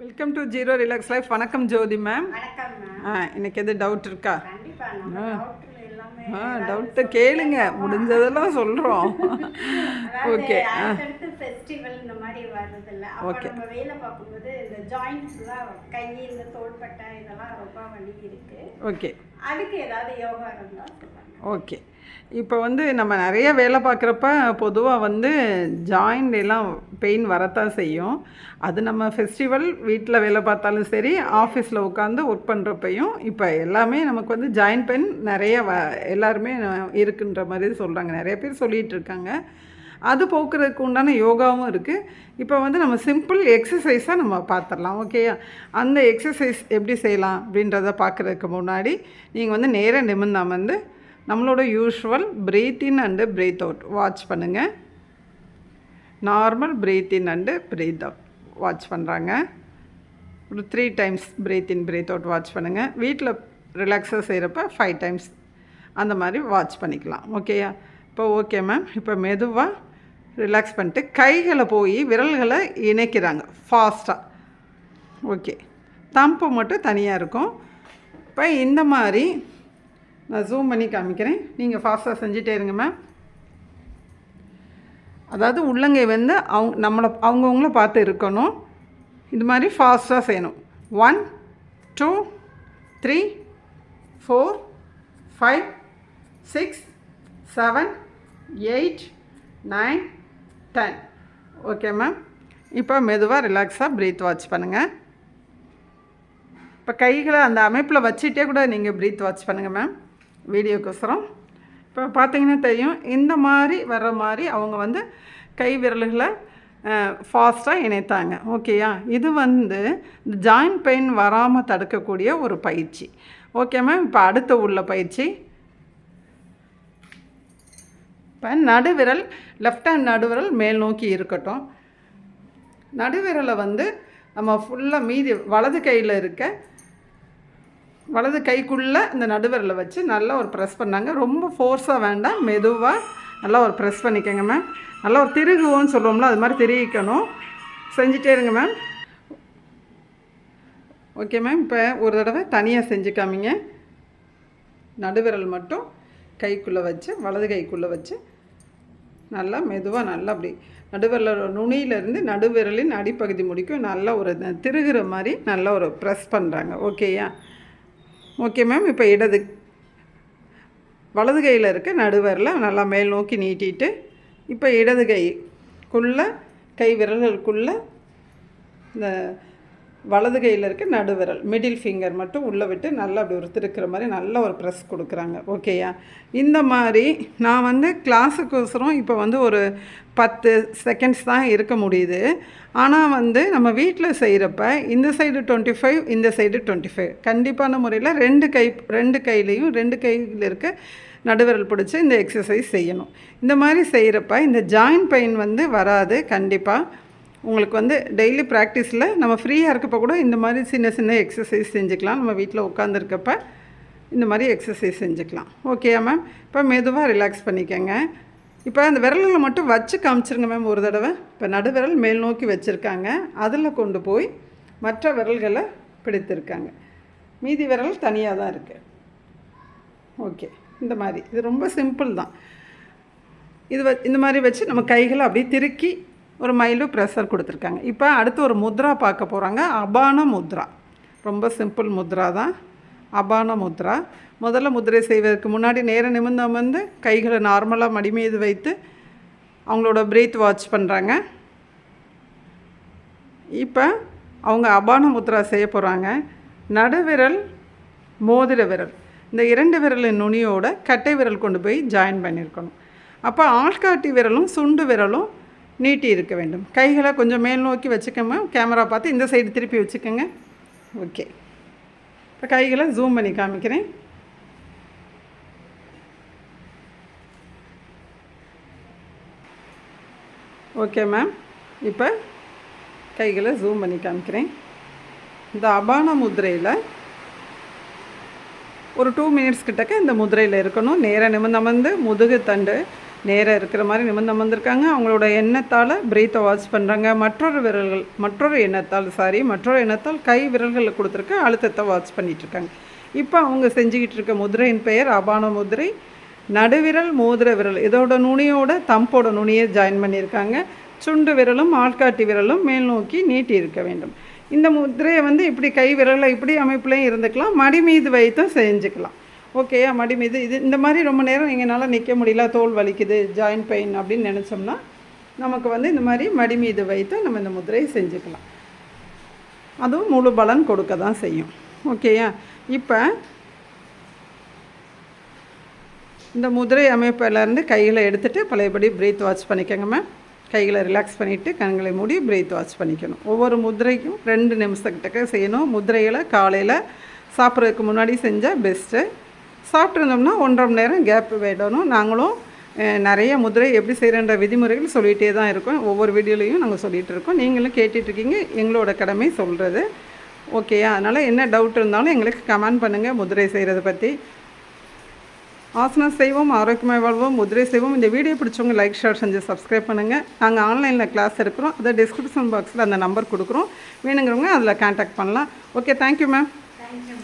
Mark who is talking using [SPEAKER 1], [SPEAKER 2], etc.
[SPEAKER 1] Welcome to zero relax life வணக்கம் ஜோதி ma'am ஆ இன்னைக்கு எது டவுட் இருக்கா? ஆ. டவுட்டை கேளுங்க. முடிஞ்சதெல்லாம் சொல்கிறோம் ஓகே
[SPEAKER 2] இல்ல அப்ப நம்ம வேலை பார்க்கும்போது இந்த ஜாயிண்ட்ஸ்லாம் கை இந்த தோள்பட்டை இதெல்லாம் ரொம்ப வலி இருக்கு.
[SPEAKER 1] ஓகே
[SPEAKER 2] அதுக்கு ஏதாவது யோகா இருந்தா சொல்லுங்க.
[SPEAKER 1] ஓகே இப்போ வந்து நம்ம நிறைய வேலை பார்க்குறப்ப பொதுவாக வந்து ஜாயிண்ட் எல்லாம் பெயின் வரத்தான் செய்யும். அது நம்ம ஃபெஸ்டிவல் வீட்டில் வேலை பார்த்தாலும் சரி ஆஃபீஸில் உட்காந்து ஒர்க் பண்ணுறப்பையும் இப்போ எல்லாமே நமக்கு வந்து ஜாயிண்ட் பெயின் நிறைய வ எல்லாருமே இருக்குன்ற மாதிரி சொல்கிறாங்க நிறைய பேர் சொல்லிகிட்டு இருக்காங்க. அது போக்குறதுக்கு உண்டான யோகாவும் இருக்குது இப்போ வந்து நம்ம சிம்பிள் எக்ஸசைஸாக நம்ம பார்த்துடலாம் ஓகேயா அந்த எக்ஸசைஸ் எப்படி செய்யலாம் அப்படின்றத பார்க்குறதுக்கு முன்னாடி நீங்கள் வந்து நேராக நிமிர்ந்தால் வந்து நம்மளோட usual breathe in and breathe out watch பண்ணுங்கள் normal breathe in and breathe out watch பண்ணுறாங்க ஒரு three times breathe in breathe out watch பண்ணுங்கள் வீட்டில் ரிலாக்ஸாக செய்கிறப்ப ஃபைவ் டைம்ஸ் அந்த மாதிரி வாட்ச் பண்ணிக்கலாம் ஓகேயா இப்போ ஓகே மேம் இப்போ மெதுவாக ரிலாக்ஸ் பண்ணிட்டு கைகளை போய் விரல்களை இணைக்கிறாங்க ஃபாஸ்ட்டாக ஓகே தம்பு மட்டும் தனியாக இருக்கும். இப்போ இந்த மாதிரி நான் ஜூம் பண்ணி காமிக்கிறேன். நீங்கள் ஃபாஸ்ட்டாக செஞ்சுட்டே இருங்க மேம் அதாவது உள்ளங்கை வந்து அவங்க நம்மளை அவங்கவுங்கள பார்த்து இருக்கணும். இது மாதிரி ஃபாஸ்ட்டாக செய்யணும். One two three four five six seven eight nine ten okay ma'am இப்போ மெதுவாக ரிலாக்ஸாக ப்ரீத் வாட்ச் பண்ணுங்கள் இப்போ கைகளை அந்த அமைப்பில் வச்சுட்டே கூட நீங்கள் ப்ரீத் வாட்ச் பண்ணுங்கள் மேம் வீடியோக்கோசரம். இப்போ பார்த்தீங்கன்னா தெரியும் இந்த மாதிரி வர்ற மாதிரி அவங்க வந்து கை விரல்களை ஃபாஸ்ட்டாக இணைத்தாங்க. ஓகேயா இது வந்து ஜாயின்ட் ஜாயிண்ட் பெயின் வராமல் தடுக்கக்கூடிய ஒரு பயிற்சி. ஓகே மேம் இப்போ அடுத்த உள்ள பயிற்சி. இப்போ நடுவிரல் லெஃப்ட் ஹேண்ட் நடுவிரல் மேல் நோக்கி இருக்கட்டும். நடுவிரலை வந்து நம்ம ஃபுல்லாக மீதி வலது கையில் இருக்க வலது கைக்குள்ளே இந்த நடுவிரலை வச்சு நல்லா ஒரு ப்ரெஸ் பண்ணாங்க. ரொம்ப ஃபோர்ஸாக வேண்டாம் மெதுவாக நல்லா ஒரு ப்ரெஸ் பண்ணிக்கோங்க மேம் நல்லா ஒரு திருகுவோன்னு சொல்லுவோம்ல அது மாதிரி திருகிக்கணும். செஞ்சுட்டே இருங்க மேம் ஓகே மேம் இப்போ ஒரு தடவை தனியாக செஞ்சு காமிங்க நடுவிரல் மட்டும் கைக்குள்ளே வச்சு வலது கைக்குள்ளே வச்சு நல்லா மெதுவாக நல்லா அப்படி நடுவிரல் நுனியிலேருந்து நடுவிரலின் அடிப்பகுதி முடிக்கும். நல்லா ஒரு திருகிற மாதிரி நல்லா ஒரு ப்ரெஸ் பண்ணுறாங்க ஓகேயா ஓகே மேம் இப்போ இடது வலது கையில் இருக்க நடுவரில் நல்லா மேல் நோக்கி நீட்டிட்டு இப்போ இடது கைக்குள்ளே கை விரல்களுக்குள்ளே இந்த வலது கையில் இருக்க நடுவிரல் மிடில் ஃபிங்கர் மட்டும் உள்ளே விட்டு நல்லா அப்படி ஒரு திருக்கிற மாதிரி நல்ல ஒரு ப்ரெஸ் கொடுக்குறாங்க. ஓகேயா இந்த மாதிரி நான் வந்து கிளாஸுக்கோசரம் இப்போ வந்து ஒரு பத்து செகண்ட்ஸ் தான் இருக்க முடியுது. ஆனால் வந்து நம்ம வீட்டில் செய்கிறப்ப இந்த சைடு டுவெண்ட்டி ஃபைவ் இந்த சைடு டுவெண்ட்டி ஃபைவ் கண்டிப்பான முறையில் ரெண்டு கை ரெண்டு கையிலையும் ரெண்டு கையில் இருக்க நடுவிரல் பிடிச்சி இந்த எக்ஸசைஸ் செய்யணும். இந்த மாதிரி செய்கிறப்ப இந்த ஜாயிண்ட் பெயின் வந்து வராது கண்டிப்பாக உங்களுக்கு வந்து டெய்லி ப்ராக்டிஸில் நம்ம ஃப்ரீயாக இருக்கப்போ கூட இந்த மாதிரி சின்ன சின்ன எக்ஸசைஸ் செஞ்சுக்கலாம். நம்ம வீட்டில் உட்காந்துருக்கப்ப இந்த மாதிரி எக்ஸசைஸ் செஞ்சுக்கலாம். ஓகேயா மேம் இப்போ மெதுவாக ரிலாக்ஸ் பண்ணிக்கோங்க. இப்போ அந்த விரல்களை மட்டும் வச்சு காமிச்சிருங்க மேம் ஒரு தடவை. இப்போ நடுவிரல் மேல் நோக்கி வச்சுருக்காங்க. அதில் கொண்டு போய் மற்ற விரல்களை பிடித்திருக்காங்க. மீதி விரல் தனியாக தான் இருக்குது ஓகே இந்த மாதிரி. இது ரொம்ப சிம்பிள் தான். இது வ இந்த மாதிரி வச்சு நம்ம கைகளை அப்படியே திருக்கி ஒரு மைல்டு ப்ரெஷர் கொடுத்துருக்காங்க. இப்போ அடுத்து ஒரு முத்ரா பார்க்க போகிறாங்க அபான முத்ரா. ரொம்ப சிம்பிள் முத்ரா தான். அபான முத்ரா. முதல்ல முதிரை செய்வதற்கு முன்னாடி நேர நிமிர்ந்து அமர்ந்து கைகளை நார்மலாக மடி மீது வைத்து அவங்களோட பிரீத் வாட்ச் பண்ணுறாங்க இப்போ அவங்க அபான முத்ரா செய்ய போகிறாங்க நடுவிரல் மோதிர விரல். இந்த இரண்டு விரலின் நுனியோட கட்டை விரல் கொண்டு போய் ஜாயின் பண்ணியிருக்கணும் அப்போ ஆள்காட்டி விரலும் சுண்டு விரலும் நீட்டி இருக்க வேண்டும். கைகளை கொஞ்சம் மேல் நோக்கி வச்சுக்கோங்க. கேமரா பார்த்து இந்த சைடு திருப்பி வச்சுக்கோங்க. ஓகே இப்போ கைகளை ஜூம் பண்ணி காமிக்கிறேன். ஓகே மேம் இப்போ கைகளை ஜூம் பண்ணி காமிக்கிறேன். இந்த அபான முதிரையில் ஒரு டூ மினிட்ஸ் கிட்டக்க இந்த முதிரையில் இருக்கணும். நேராக நிமிர்ந்து அமர்ந்து முதுகு தண்டு நேராக இருக்கிற மாதிரி நிமிர்ந்து அமர்ந்திருக்காங்க அவங்களோட எண்ணத்தால் பிரீத்தை வாட்ச் பண்ணுறாங்க மற்றொரு விரல்கள் மற்றொரு எண்ணத்தால் சாரி மற்றொரு எண்ணத்தால் கை விரல்களில் கொடுத்துருக்க அழுத்தத்தை வாட்ச் பண்ணிகிட்ருக்காங்க இருக்காங்க. இப்போ அவங்க செஞ்சுக்கிட்டு இருக்க முதிரையின் பெயர் அபான முதிரை. நடுவிரல் மோதிர விரல் இதோட நுனியோட தம்போட நுனியை ஜாயின் பண்ணியிருக்காங்க. சுண்டு விரலும் ஆள்காட்டி விரலும் மேல் நோக்கி நீட்டி இருக்க வேண்டும். இந்த முதிரையை வந்து இப்படி கை விரலை இப்படி அமைப்புலையும் இருந்துக்கலாம். மடி மீது வைத்தும் செஞ்சுக்கலாம். ஓகேயா மடி மீது இது இந்த மாதிரி ரொம்ப நேரம் எங்களால் நிற்க முடியல தோல் வலிக்குது ஜாயின்ட் பெயின் அப்படின்னு நினச்சோம்னா நமக்கு வந்து இந்த மாதிரி மடி மீது வைத்து நம்ம இந்த முதிரையை செஞ்சுக்கலாம். அதுவும் முழு பலன் கொடுக்க தான் செய்யும். ஓகேயா இப்போ இந்த முதிரை அமைப்பிலேருந்து கையில் எடுத்துகிட்டு பழையபடி பிரீத் வாட்ச் பண்ணிக்கோங்க மேம் கைகளை ரிலாக்ஸ் பண்ணிவிட்டு கண்களை மூடி பிரீத் வாட்ச் பண்ணிக்கணும். ஒவ்வொரு முதிரைக்கும் ரெண்டு நிமிஷத்துக்கிட்ட செய்யணும். முதிரைகளை காலையில் சாப்பிட்றதுக்கு முன்னாடி செஞ்சால் பெஸ்ட்டு சாப்பிட்ருந்தோம்னா ஒன்றரை மணி நேரம் கேப் விடணும். நாங்களும் நிறைய முதிரை எப்படி செய்கிறன்ற விதிமுறைகள் சொல்லிகிட்டே தான் இருக்கோம். ஒவ்வொரு வீடியோலையும் நாங்கள் சொல்லிகிட்டு இருக்கோம். நீங்களும் கேட்டுட்ருக்கீங்க எங்களோட கடமை சொல்கிறது ஓகேயா அதனால் என்ன டவுட் இருந்தாலும் எங்களுக்கு கமெண்ட் பண்ணுங்கள் முதிரை செய்கிறத பற்றி ஆசனம் செய்வோம் ஆரோக்கியமாக வாழ்வோம் முதிரை செய்வோம். இந்த வீடியோ பிடிச்சவங்க லைக் ஷேர் செஞ்சு சப்ஸ்கிரைப் பண்ணுங்கள் நாங்கள் ஆன்லைனில் கிளாஸ் எடுக்கிறோம். அதை டிஸ்கிரிப்ஷன் பாக்ஸில் அந்த நம்பர் கொடுக்குறோம். வேணுங்கிறவங்க அதில் கான்டாக்ட் பண்ணலாம். Okay thank you ma'am
[SPEAKER 2] thank you